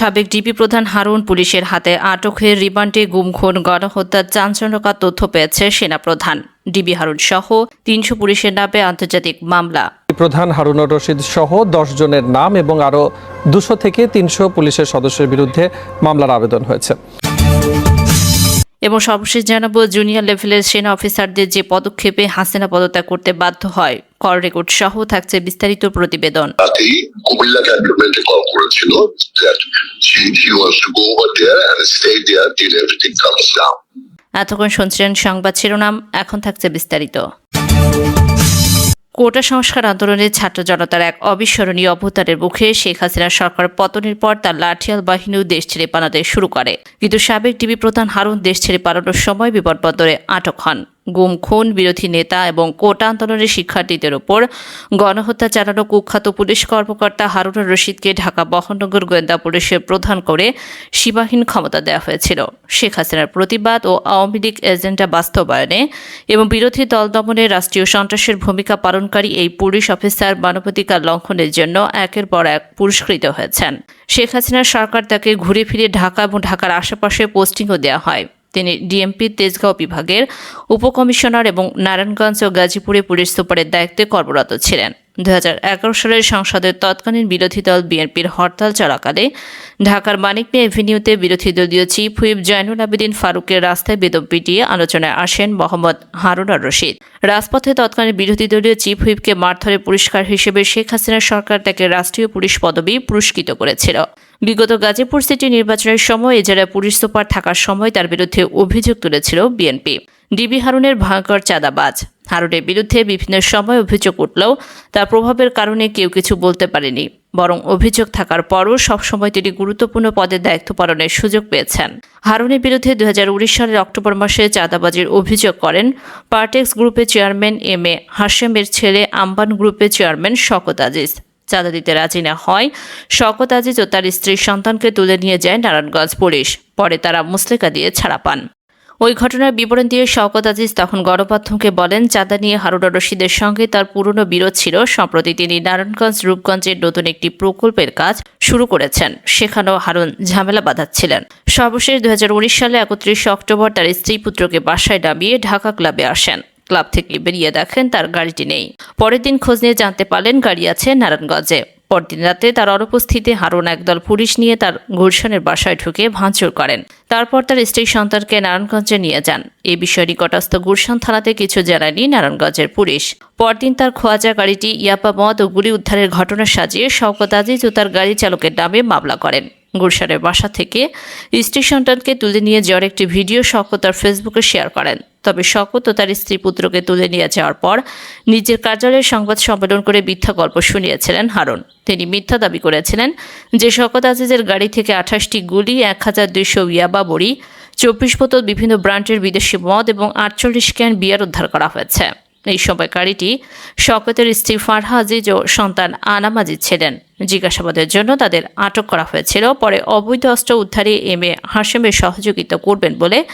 সাবেক ডিপি প্রধান হারুন পুলিশের হাতে আটক হয়ে রিমান্ডে গুমখুন গণহত্যার চাঞ্চল্যকার তথ্য পেয়েছে সেনাপ্রধান। ডিবি হারুন সহ তিনশো পুলিশের নামে আন্তর্জাতিক মামলা। প্রধান হারুন রশিদ সহ দশ জনের নাম এবং আরও দুশো থেকে তিনশো পুলিশের সদস্যের বিরুদ্ধে মামলার আবেদন হয়েছে। এবং সর্বশেষ জানাব জুনিয়র লেভেলের সেনা অফিসারদের যে পদক্ষেপে হাসিনা পদত্যাগ করতে বাধ্য হয় কর রেকর্ড সহ থাকছে বিস্তারিত প্রতিবেদন কুমিল্লা ক্যান্টনমেন্টে কল করেছিল. এতক্ষণ শুনছিলেন সংবাদ শিরোনাম এখন থাকছে বিস্তারিত কোটা সংস্কার আন্দোলনে ছাত্র জনতার এক অবিস্মরণীয় অবতারের মুখে শেখ হাসিনা সরকার পতনের পর তার লাঠিয়াল বাহিনীও দেশ ছেড়ে পালাতে শুরু করে। কিন্তু সাবেক ডিবি প্রধান হারুন দেশ ছেড়ে পালানোর সময় বিমানবন্দরে আটক হন। গুম খুন বিরোধী নেতা এবং কোটা আন্দোলনের শিক্ষার্থীদের ওপর গণহত্যা চালানো কুখ্যাত পুলিশ কর্মকর্তা হারুনুর রশিদকে ঢাকা মহানগর গোয়েন্দা পুলিশের প্রধান করে সীমাহীন ক্ষমতা দেওয়া হয়েছিল। শেখ হাসিনার প্রতিবাদ ও আওয়ামী লীগ এজেন্ডা বাস্তবায়নে এবং বিরোধী দল দমনে রাষ্ট্রীয় সন্ত্রাসের ভূমিকা পালনকারী এই পুলিশ অফিসার মানবাধিকার লঙ্ঘনের জন্য একের পর এক পুরস্কৃত হয়েছেন। শেখ হাসিনার সরকার তাকে ঘুরে ফিরে ঢাকা এবং ঢাকার আশেপাশে পোস্টিংও দেওয়া হয়। তিনি ডিএমপি তেজগাঁও বিভাগের উপকমিশনার এবং নারায়ণগঞ্জ ও গাজীপুরে পুলিশ সুপারের দায়িত্বে কর্মরত ছিলেন। দু হাজার এগারো সালের সংসদের তৎকালীন বিরোধী দল বিএনপির হরতাল চলাকালে ঢাকার মানিক মিয়া এভিনিউতে বিরোধী দলীয় চিফ হুইপ জয়নুল আবেদিন ফারুকের রাস্তায় বেদম পিটিয়ে আলোচনায় আসেন মোহাম্মদ হারুনার রশিদ। রাজপথে তৎকালীন বিরোধী দলীয় চিফ হুইপকে মারধরে পুরস্কার হিসেবে শেখ হাসিনার সরকার তাকে রাষ্ট্রীয় পুলিশ পদবি পুরস্কৃত করেছিল। বিগত গাজীপুর সিটি নির্বাচনের সময় এ জেলায় পুলিশ সুপার থাকার সময় তার বিরুদ্ধে অভিযোগ তুলেছিল বিএনপি। ডিবি হারুনের ভয়ঙ্কর চাঁদাবাজ। হারুনের বিরুদ্ধে বিভিন্ন সময় অভিযোগ উঠলেও তার প্রভাবের কারণে কেউ কিছু বলতে পারেনি। বরং অভিযোগ থাকার পরও সবসময় তিনি গুরুত্বপূর্ণ পদে দায়িত্ব পালনের সুযোগ পেয়েছেন। হারুনের বিরুদ্ধে দুই হাজার উনিশ সালের অক্টোবর মাসে চাঁদাবাজির অভিযোগ করেন পার্টেক্স গ্রুপের চেয়ারম্যান এম এ হাশেমের ছেলে আম্বান গ্রুপের চেয়ারম্যান শকত আজিজ। চাঁদা দিতে রাজি না হয়। শকত আজিজ ও তার স্ত্রীর সন্তানকে তুলে নিয়ে যায় নারায়ণগঞ্জ পুলিশ। পরে তারা মুসলেকা দিয়ে ছাড়া পান। ওই ঘটনার বিবরণ দিয়ে শওকত আজিজ তখন গণমাধ্যমকে বলেন, চাঁদা নিয়ে হারুনা রশিদের সঙ্গে তার পুরনো বিরোধ ছিল। সম্প্রতি তিনি নারায়ণগঞ্জ রূপগঞ্জের নতুন একটি প্রকল্পের কাজ শুরু করেছেন। সেখানেও হারুন ঝামেলা বাঁধাচ্ছিলেন। সর্বশেষ দু হাজার উনিশ সালে একত্রিশে অক্টোবর তার স্ত্রী পুত্রকে বাসায় নামিয়ে ঢাকা ক্লাবে আসেন। ক্লাব থেকে বেরিয়ে দেখেন তার গাড়িটি নেই। পরের দিন খোঁজ নিয়ে জানতে পারলেন গাড়ি আছে নারায়ণগঞ্জে। পরদিন রাতে তার অনুপস্থিতি হারুন একদল পুলিশ নিয়ে তার গুলশানের বাসায় ঢুকে ভাঙচুর করেন। তারপর তার স্ত্রী সন্তানকে নারায়ণগঞ্জে নিয়ে যান। এই বিষয়ে নিকটস্থ গুলশান থানাতে কিছু জানায়নি নারায়ণগঞ্জের পুলিশ। পরদিন তার খোয়াজা গাড়িটি ইয়াপা মদ ও গুলি উদ্ধারের ঘটনা সাজিয়ে শওকত আজিজ ও তার গাড়ি চালকের নামে মামলা করেন। গুলশানের বাসা থেকে। স্ত্রী সন্তানকে তুলে নিয়ে যাওয়ার একটি ভিডিও শওকত তার ফেসবুকে শেয়ার করেন। তবে শকত ও তার স্ত্রী পুত্রকে তুলে নিয়ে যাওয়ার পর নিজের কার্যালয়ে সংবাদ সম্মেলন করে মিথ্যা গল্প শুনিয়েছিলেন হারুন। তিনি মিথ্যা দাবি করেছিলেন যে শকত আজিজের গাড়ি থেকে আঠাশটি গুলি, এক হাজার দুইশো ইয়াবা বড়ি, চব্বিশ বোতল বিভিন্ন ব্র্যান্ডের বিদেশি মদ এবং আটচল্লিশ ক্যান বিয়ার উদ্ধার করা হয়েছে। এই সময় গাড়িটি শকতের স্ত্রী ফারহা আজিজ ও সন্তান আনাম আজিজ ছিলেন। জিজ্ঞাসাবাদের জন্য তাদের আটক করা হয়েছিল। পরে অবৈধ অস্ত্র উদ্ধারে এম এ হাসেমের সহযোগিতা করবেন বলে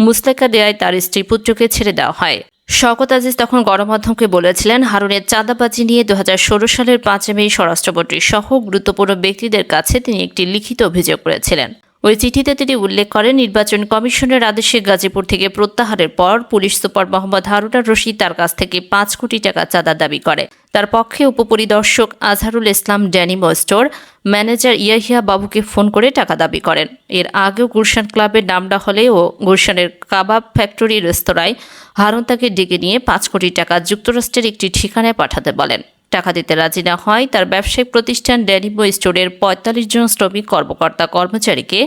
মুসলেকা দেয়ায় তার স্ত্রী পুত্রকে ছেড়ে দেওয়া হয়। শওকত আজিজ তখন গণমাধ্যমকে বলেছিলেন, হারুনের চাঁদাবাজি নিয়ে দুহাজার ষোলো সালের পাঁচই মে স্বরাষ্ট্রমন্ত্রী সহ গুরুত্বপূর্ণ ব্যক্তিদের কাছে তিনি একটি লিখিত অভিযোগ করেছিলেন। ওই চিঠিতে তিনি উল্লেখ করেন, নির্বাচন কমিশনের আদেশে গাজীপুর থেকে প্রত্যাহারের পর পুলিশ সুপার মোহাম্মদ হারুনার রশিদ তার কাছ থেকে পাঁচ কোটি টাকা চাঁদা দাবি করে। তার পক্ষে উপপরিদর্শক আজহারুল ইসলাম ড্যানিমো স্টোর ম্যানেজার ইয়াহিয়া বাবুকে ফোন করে টাকা দাবি করেন। এর আগেও গুলশান ক্লাবের নামডা হলে ও গুলশানের কাবাব ফ্যাক্টরি রেস্তোরাঁয় হারুন তাকে ডেকে নিয়ে পাঁচ কোটি টাকা যুক্তরাষ্ট্রের একটি ঠিকানায় পাঠাতে বলেন। টাকা দিতে রাজি না হয়। তার ব্যবসায়িক প্রতিষ্ঠান ড্যানিবো স্টোরের পঁয়তাল্লিশ জন শ্রমিক কর্মকর্তা কর্মচারীকে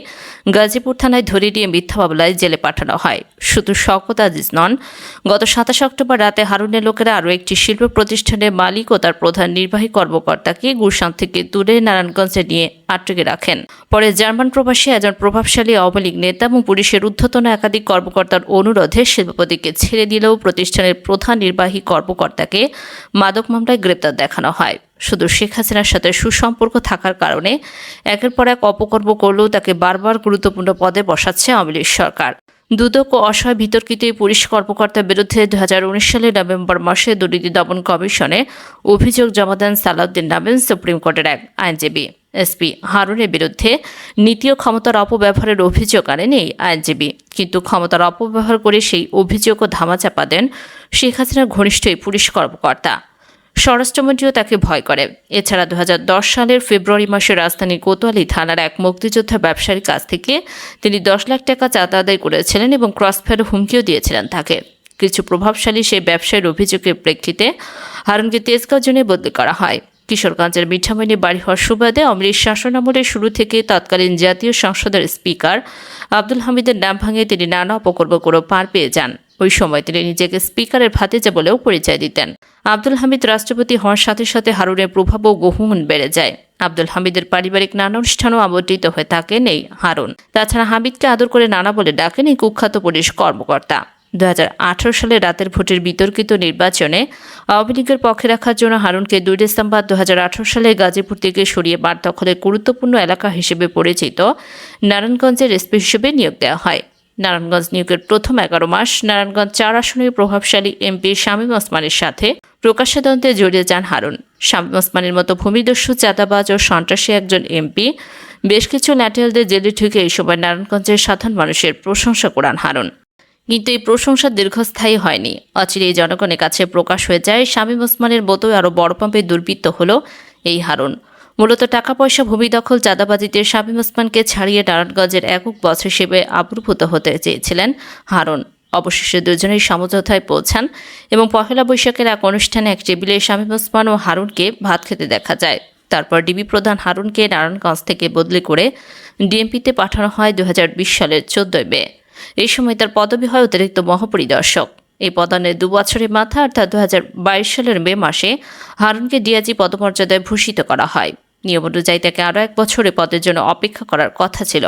গাজীপুর থানায় ধরে নিয়ে মিথ্যা মামলায় জেলে পাঠানো হয়। শুধু শওকত আজিজ নন, গত সাতাশ অক্টোবর রাতে হারুনের লোকেরা আরও একটি শিল্প প্রতিষ্ঠানের মালিক ও তার প্রধান নির্বাহী কর্মকর্তাকে গুলশান থেকে দূরে নারায়ণগঞ্জে নিয়ে আটকে রাখেন। পরে জার্মান প্রবাসী একজন প্রভাবশালী আওয়ামী লীগ নেতা এবং পুলিশের ঊর্ধ্বতন একাধিক কর্মকর্তার অনুরোধে শিল্পপতিকে ছেড়ে দিলেও প্রতিষ্ঠানের প্রধান নির্বাহী কর্মকর্তাকে মাদক মামলায় গ্রেপ্তার দেখানো হয়। শুধু শেখ হাসিনার সাথে সুসম্পর্ক থাকার কারণে একের পর এক অপকর্ম করলেও তাকে বারবার গুরুত্বপূর্ণ পদে বসাচ্ছে আওয়ামী সরকার। দুদক ও অসহায় বিতর্কিত পুলিশ কর্মকর্তার বিরুদ্ধে দু সালের নভেম্বর মাসে দুর্নীতি দমন কমিশনে অভিযোগ জমা দেন সালাউদ্দিন নামেন সুপ্রিম কোর্টের এক আইনজীবী। এসপি হারুনের বিরুদ্ধে নীতি ও ক্ষমতার অপব্যবহারের অভিযোগ আনেন এই আইনজীবী। কিন্তু ক্ষমতার অপব্যবহার করে সেই অভিযোগও ধামাচাপা দেন শেখ হাসিনার ঘনিষ্ঠ এই পুলিশ কর্মকর্তা। স্বরাষ্ট্রমন্ত্রীও তাকে ভয় করে। এছাড়া দু হাজার দশ সালের ফেব্রুয়ারি মাসে রাজধানীর কোতোয়ালি থানার এক মুক্তিযোদ্ধা ব্যবসায়ীর কাছ থেকে তিনি দশ লাখ টাকা চাঁদা আদায় করেছিলেন এবং ক্রসফায়ার হুমকিও দিয়েছিলেন তাকে। কিছু প্রভাবশালী সেই ব্যবসায়ীর অভিযোগের প্রেক্ষিতে হারুনকে তেজগাঁও জেনে বদলি করা হয়। কিশোরগঞ্জের মিঠামণি বাড়ি হওয়ার সুবাদে অমৃত শাসনামলের শুরু থেকে তৎকালীন জাতীয় সংসদের স্পিকার আব্দুল হামিদের নাম ভাঙে তিনি নানা অপকর্ম করে পার পেয়ে যান। ওই সময় তিনি নিজেকে স্পিকারের ভাতিজা বলেও পরিচয় দিতেন। আব্দুল হামিদ রাষ্ট্রপতি হওয়ার সাথে সাথে হারুনের প্রভাবও বহুগুণ বেড়ে যায়। আব্দুল হামিদের পারিবারিক নানা অনুষ্ঠানও আবর্তিত হয়ে থাকেন এই হারুন। তাছাড়া হামিদকে আদর করে নানা বলে ডাকেন এই কুখ্যাত পুলিশ কর্মকর্তা। দুই হাজার আঠারো সালে রাতের ভোটের বিতর্কিত নির্বাচনে আওয়ামী লীগের পক্ষে রাখার জন্য হারুনকে দুই ডিসেম্বর দু হাজার আঠারো সালে গাজীপুর থেকে সরিয়ে বার দখলের গুরুত্বপূর্ণ এলাকা হিসেবে পরিচিত নারায়ণগঞ্জের এসপি হিসেবে নিয়োগ দেওয়া হয়। নারায়ণগঞ্জ নিয়োগের প্রথম এগারো মাস নারায়ণগঞ্জ চার আসনের প্রভাবশালী এমপি শামীম ওসমানের সাথে প্রকাশ্যে দ্বন্দ্বে জড়িয়ে যান হারুন। শামীম ওসমানের মতো ভূমিদস্যু, চাঁদাবাজ ও সন্ত্রাসী একজন এমপি বেশ কিছু ল্যাটেলদের জেলে ঢুকে এই সময় নারায়ণগঞ্জের সাধারণ মানুষের প্রশংসা করান হারুন। কিন্তু এই প্রশংসা দীর্ঘস্থায়ী হয়নি। অচিরেই জনগণের কাছে প্রকাশ হয়ে যায় শামীম ওসমানের মতোই আরও বড় পাম্পে দুর্বৃত্ত হল এই হারুন। মূলত টাকা পয়সা ভূমি দখল, চাঁদাবাজিতে শামীম ওসমানকে ছাড়িয়ে নারায়ণগঞ্জের একক বছর হিসেবে আবির্ভূত হতে চেয়েছিলেন হারুন। অবশেষে দুজনেই সমঝোতায় পৌঁছান এবং পহেলা বৈশাখের এক অনুষ্ঠানে এক টেবিলে শামীম ওসমান ও হারুনকে ভাত খেতে দেখা যায়। তারপর ডিবি প্রধান হারুনকে নারায়ণগঞ্জ থেকে বদলি করে ডিএমপিতে পাঠানো হয় দু হাজার বিশ সালের চোদ্দই মে। এই সময় তার পদবি হয় অতিরিক্ত মহাপরিদর্শক। এই পদানের দু বছরের মাথা, অর্থাৎ দু হাজার বাইশ সালের মে মাসে হারুনকে ডিআইজি পদমর্যাদায় ভূষিত করা হয়। নিয়ম অনুযায়ী তাকে আরও এক বছরে পদের জন্য অপেক্ষা করার কথা ছিল।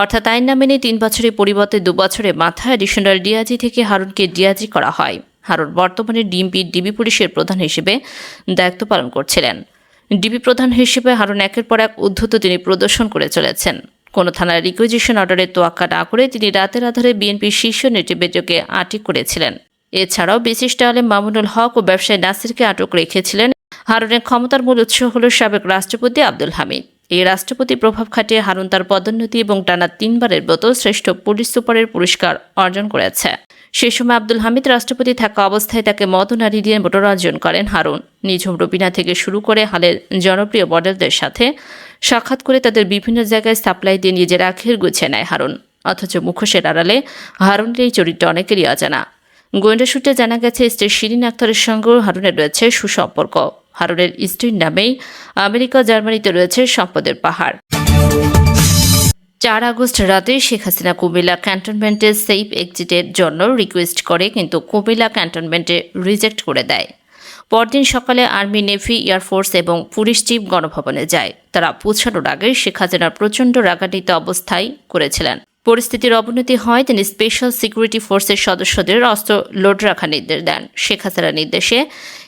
অর্থাৎ আইন না মেনে তিন বছরের পরিবর্তে দু বছরের মাথায় অ্যাডিশনাল ডিআজি থেকে হারুনকে ডিআজি করা হয়। হারুন বর্তমানে ডিএমপি ডিবি পুলিশের প্রধান হিসেবে দায়িত্ব পালন করছিলেন। ডিবি প্রধান হিসেবে হারুন একের পর এক উদ্ধত তিনি প্রদর্শন করে চলেছেন। কোনো থানার রিকুইজিশন অর্ডারের তোয়াক্কা না করে তিনি রাতের আধারে বিএনপির শীর্ষ নেতৃবৃন্দকে আটক করেছিলেন। এছাড়াও বিশিষ্ট আলেম মামুনুল হক ও ব্যবসায়ী নাসিরকে আটক রেখেছিলেন হারুনের ক্ষমতার মূল উৎস হল সাবেক রাষ্ট্রপতি আব্দুল হামিদ। এই রাষ্ট্রপতি প্রভাব খাটিয়ে হারুন তার পদোন্নতি এবং টানা তিনবারের মতো শ্রেষ্ঠ পুলিশ সুপারের পুরস্কার অর্জন করেছে। সে সময় আব্দুল হামিদ রাষ্ট্রপতি থাকা অবস্থায় তাকে মদনারি দিয়ে ভোটার অর্জন করেন হারুন। নিঝুম রবিনা থেকে শুরু করে হালের জনপ্রিয় মডেলদের সাথে সাক্ষাৎ করে তাদের বিভিন্ন জায়গায় সাপ্লাই দিয়ে নিজের আখের গুছিয়ে নেয় হারুন। অথচ মুখোশের আড়ালে হারুনের এই চরিত্র অনেকেরই অজানা। গোয়েন্দা সূত্রে জানা গেছে, স্ত্রী শিরিন আক্তারের সঙ্গেও হারুনের রয়েছে সুসম্পর্ক। হারুনের স্ত্রীর নামেই আমেরিকা, জার্মানিতে রয়েছে সম্পদের পাহাড়। চার আগস্ট রাতে শেখ হাসিনা কুমিল্লা ক্যান্টনমেন্টে সেফ এক্সিটের জন্য রিকোয়েস্ট করে, কিন্তু কুমিল্লা ক্যান্টনমেন্টে রিজেক্ট করে দেয়। পরদিন সকালে আর্মি, নেভি এয়ারফোর্স এবং পুলিশ চিফ গণভবনে যায়। তারা পৌঁছানোর আগে শেখ হাসিনা প্রচণ্ড রাগান্বিত অবস্থায় করেছিলেন। পরিস্থিতির অবনতি হয়, তিনি স্পেশাল সিকিউরিটি ফোর্সের সদস্যদের অস্ত্র লোড রাখার নির্দেশ দেন। শেখ হাসিনার নির্দেশে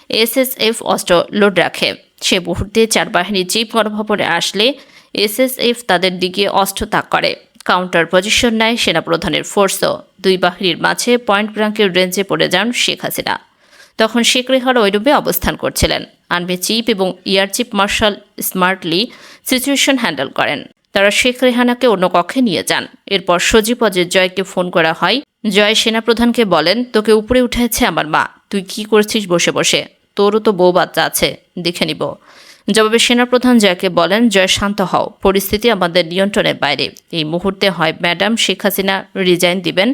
এসএসএফ অস্ত্র লোড রাখে। সে মুহূর্তে চার বাহিনীর চিফ গণভবনে আসলে এসএসএফ তাদের দিকে অস্ত্র তাক করে। কাউন্টার পজিশন নেয় সেনাপ্রধানের ফোর্সও। দুই বাহিনীর মাঝে পয়েন্ট ব্ল্যাঙ্কের রেঞ্জে পড়ে যান শেখ হাসিনা। তখন শেখ রেহার ওইরূপে অবস্থান করছিলেন। আর্মি চিফ এবং air chief marshal smartly situation handle করেন। তারা শেখ রেহানাকে অন্য কক্ষে নিয়ে যান। এরপর সজীব অজয় জয়কে ফোন করা হয়। জয় সেনাপ্রধানকে বলেন, তোকে উপরে উঠেছে আমার মা। তুই কি করছিস বসে বসে? তোরও তো বউ বাচ্চা আছে, দেখে নিব। জবাবে সেনাপ্রধান জয়কে বলেন, জয়, শান্ত হও। পরিস্থিতি আমাদের নিয়ন্ত্রণের বাইরে। এই মুহূর্তে হয়, ম্যাডাম শেখ হাসিনা রিজাইন দিবেন,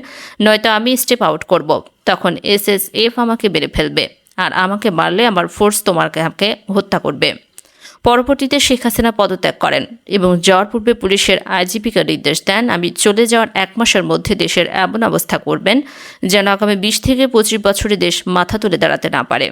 নয়তো আমি স্টেপ আউট করব। তখন এস এস এফ আমাকে বেড়ে ফেলবে, আর আমাকে মারলে আমার ফোর্স তোমাকে আমাকে হত্যা করবে। পরবর্তীতে শেখ হাসিনা পদত্যাগ করেন এবং যাওয়ার পূর্বে পুলিশের আইজিপিকে নির্দেশ দেন, আমি চলে যাওয়ার এক মাসের মধ্যে দেশের এমন অবস্থা করবেন যেন আগামী বিশ থেকে পঁচিশ বছরে দেশ মাথা তুলে দাঁড়াতে না পারে।